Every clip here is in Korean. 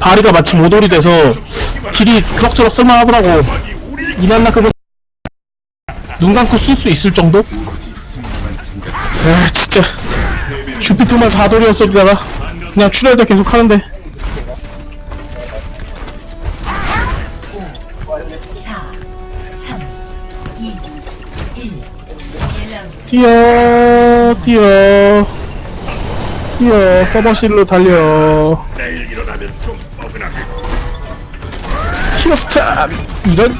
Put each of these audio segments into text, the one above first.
바리가 마치 모돌이 돼서 딜이 그럭저럭 쓸만하더라고 그거 눈 감고 쓸 수 있을 정도? 에 진짜 주피터만 사돌이었어도 내가 그냥 출혈도 계속 하는데 4, 3, 2, 1. 1라운드. 뛰어 뛰어 뛰어 서버실로 달려 스탑 이런?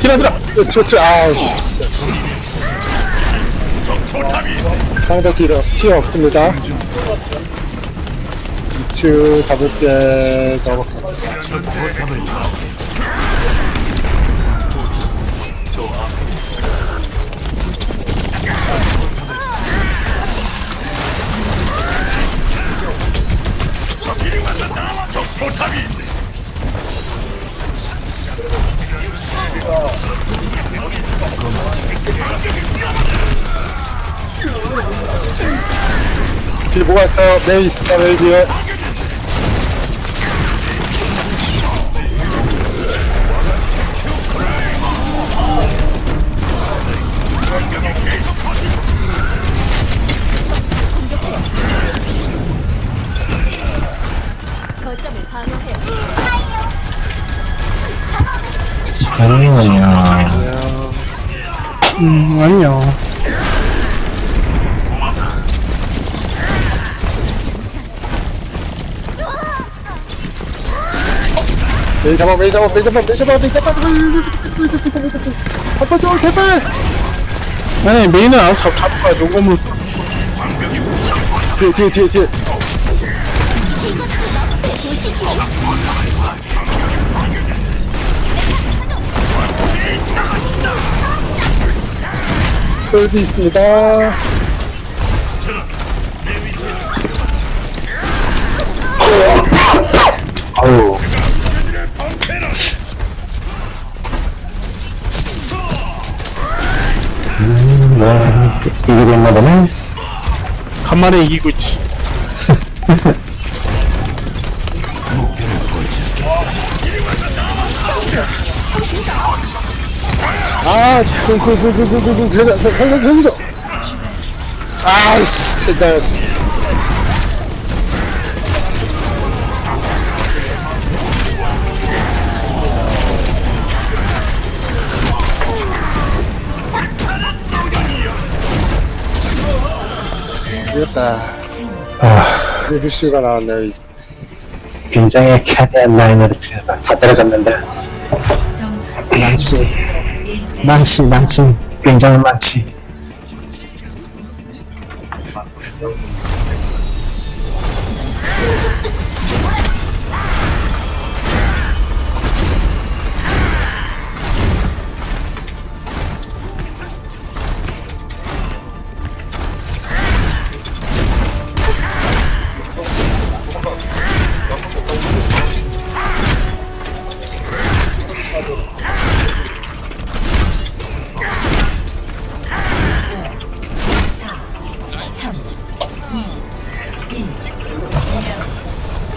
티라드라 트로트 아우씨. 상대 딜러 피어 없습니다 루시우 잡을게 잡았 뒤에 뭐가 있어요? 메이 있습니다 메이 뒤에 메이 잡아 메이 잡아 메이 잡아 메이 잡아 메이 잡아. 잡아줘 제발. 아니 메인은 알아서 잡, 잡을 거야 녹음으로 뒤에 뒤에 뒤에 뒤에. 솔비 있습니다. 아우 이기고 있나 보네. 간만에 이기고 있지. 아, 그그그그그그 살려 살려. 아이씨, 진짜. 이겼다. 아, 루시가 나왔네요. 이- 굉장히 캐리한 라인으로 다 때려졌는데. 점수 망치. 1대 망치 망치. 굉장히 망치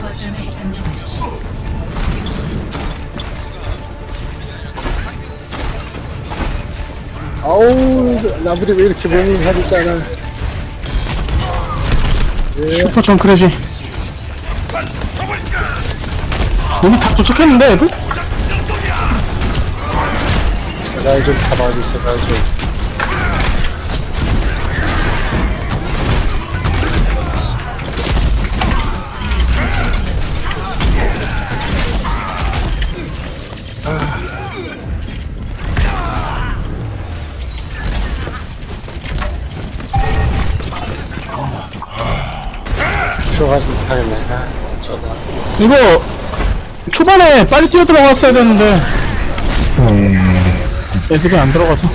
거점을 점령하십시오. 아우, 나무리 왜 이렇게 몸이 하지 않아. 슈퍼 정크래시 여기 다 도착했는데 애들? 제발 좀 잡아줘, 제발 좀. 하겠네. 아, 저다. 이거 초반에 빨리 뛰어 들어갔어야 되는데. 음. 네, 애들이 안 들어가서.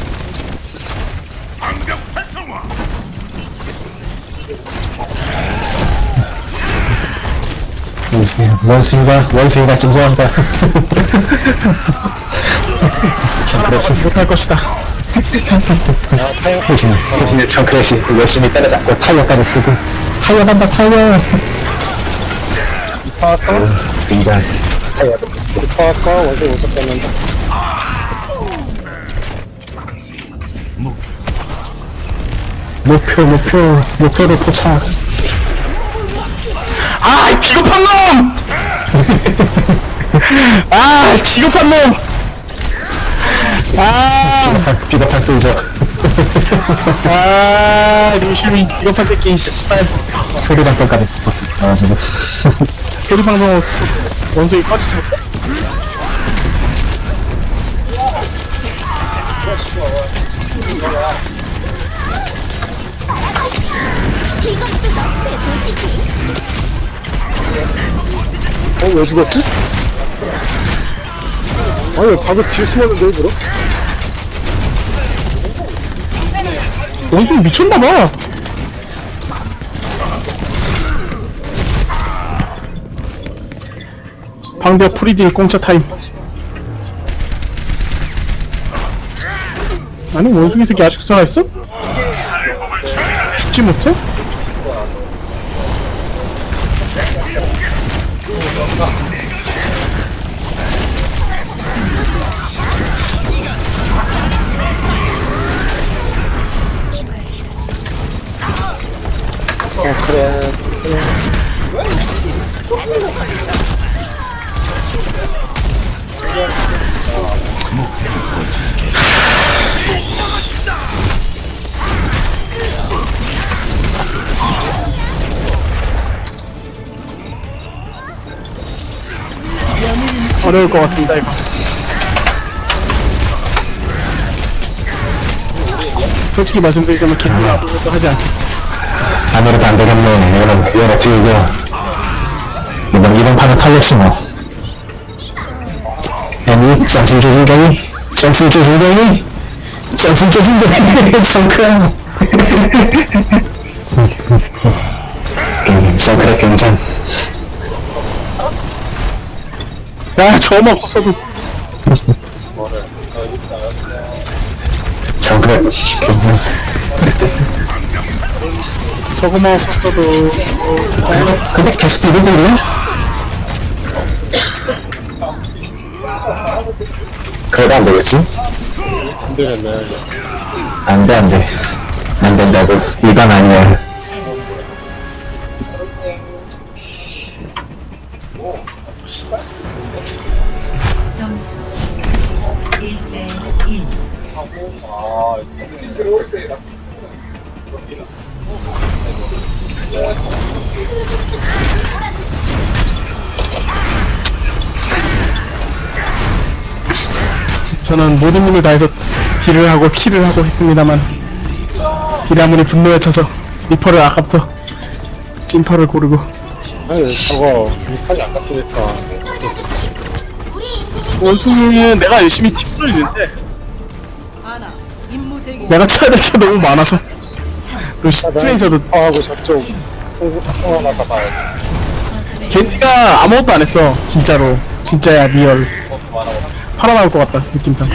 원숭이가 원숭이가 찜소한다. 따라서 못할 것이다. 아, 타이어. 대신 대신에 정크래시 열심히 때려잡고 타이어까지 쓰고. 타이어 간다 타이어. 굉장히. 타이어 우리 파악하? 원숭이 못 잡겠는데. 목표, 목표, 목표로 포착. 아, 이 비겁한 놈! 아, 비겁한 놈! 아, 비겁한 솔저. 아, 리슈미 비겁한 새끼, 씨발. 소리 방법까지 붙었어. 나가지고. 소리 방송 원숭이 꺼지지 못해? 이것도 너의 도시지. 어, 왜 죽었지? 아니, 왜 방금 뒤에 숨었는데, 일부러? 원숭이 미쳤나봐. 방벽 프리딜 공짜 타임. 아니 원숭이 새끼 아직도 살아있어? 죽지 못해? 어, 그래. 어려울 것 같습니다 이거. 솔직히 말씀드리자면 겐지가 아무것도 하지 않습니다. 아무래도 안 되겠네. 이거는, 이건 어떻게 이겨. 이번, 이번 판은 털렸지 뭐. 애니, 짱술 조준 경이, 짱술 조준 경이, 짱술 조준 경이, 정크야. 정크야 경장. 야 저만 없었어도 경장. 저거만 없었어도 근데 계속 비비들이야? 그래도 안 되겠지? 안 되겠네. 안 돼, 안 돼. 안 된다고. 이건 아니야. 점수 1대 1 저는 모든 힘을 다해서 딜을 하고 킬을 하고 했습니다만 딜이 아무리 분노에 차서 리퍼를 아까부터 찐퍼를 고르고. 아니, 저거, 비슷하게 아깝으니 까. 어땠었지. 원숭이는 내가 열심히 팁을 있는데 내가 쳐야 될 게 너무 많아서 그리고 스트레이서도 파하고 저쪽, 승부 하나 잡아야 돼. 겐지가 아무것도 안 했어 진짜로 진짜야 리얼 팔아나올 것 같다 느낌상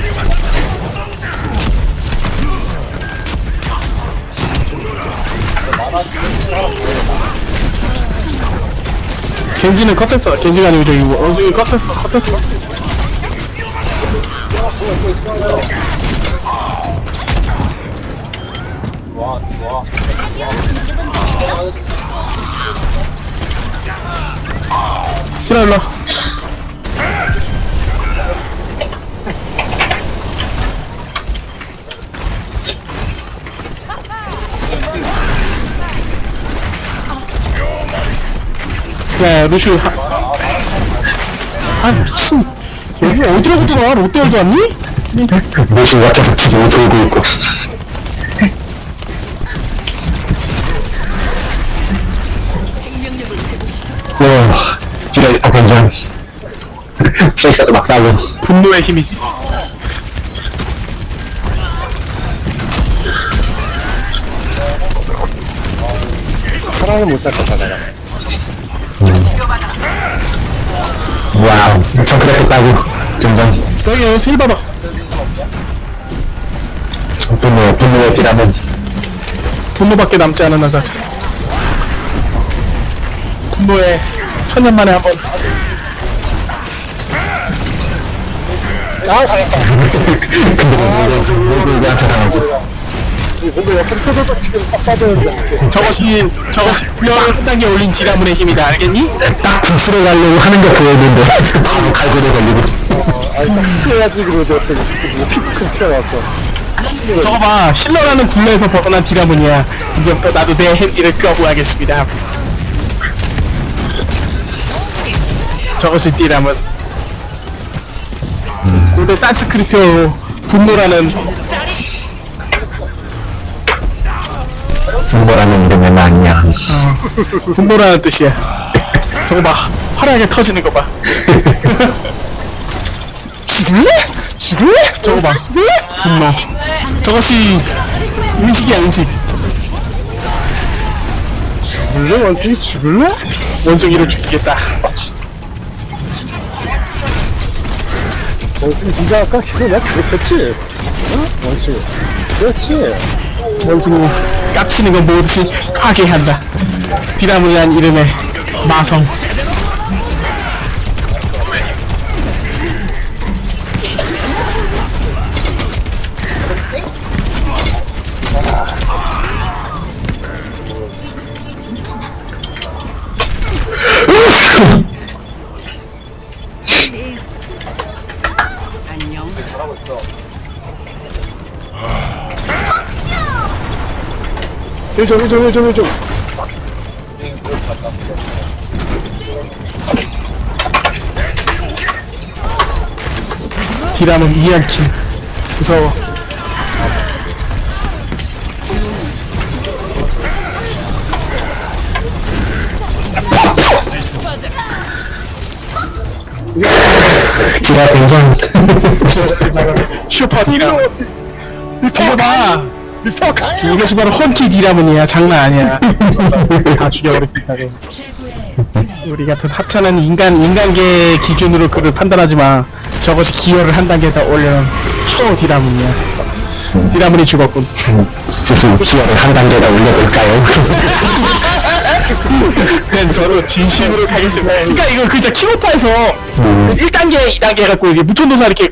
겐지는 컷했어 겐지가 아니고 저기 원숭이 컷했어 컷했어 히랄라 야 루슈 하... 아 미친 여기 어디라고 들어와 롯데월드 왔니? 무슨 같아서 지금 돌고 있고. 와, 진짜 아, 굉장히. 트레이서도 막 나고. 분노의 힘이지 사람을 못 잡겠다, 내가. 와우. 정크레트 따고. 등장 여기 힐 봐봐. 분노 분노의 딜하면. 분노밖에 남지 않은 나자 분노에 천년 만에 한번. 아 잘했다. 모두 우리한테 당하고. 뭔 가 옆에서 써줘도 지금 빡 빠졌는데 저것이 저것이 뼈를 한 단계 올린 디라문의 힘이다. 알겠니? 딱 빅스로 가려고 하는 게 보였는데. 바로 갈고리 걸리고. 아니 딱 피해야지 그러고 갑자기 뭐 피큰 피가 왔어. 저거 봐 힐러라는 굴레에서 벗어난 디라문이야. 이제부터 나도 내 핸디를 끄어보야겠습니다. 저것이 디라문 근데 산스크리트어로 분노라는 분노라는 이름은 아니야 분노라는 뜻이야. 저거 봐. 화려하게 터지는 거 봐. 죽을래? 죽을래? 저거 봐. 분노. 저것이 의식이야 의식 죽을래? 원숭이 죽을래? 원숭이를 죽이겠다. 원숭이 네가 아까 계속 내가 그랬지? 어? 원숭이. 그렇지. 원숭이 깝치는 건 뭐든지? 파괴한다. 디라문이란 이름의 마성 일좀 일좀 일좀 일좀 디라문 이안킨 무서워. 딜하 굉장히 슈퍼 디라문 저거 봐 이것이 바로 헌키 디라문이야 장난 아니야. 다 죽여버릴 수 있다고 우리 같은 하찮은 인간 인간계 기준으로 그를 판단하지 마. 저것이 기여를 한 단계 더 올려놓은 초 디라문이야. 디라문이 죽었군. 스스로 기어를 한 단계가 올려볼까요? 그냥 저도 진심으로 가겠습니다. 그러니까 이거 그냥 킹오파에서 1단계 2단계 해갖고 이제 무천도사 이렇게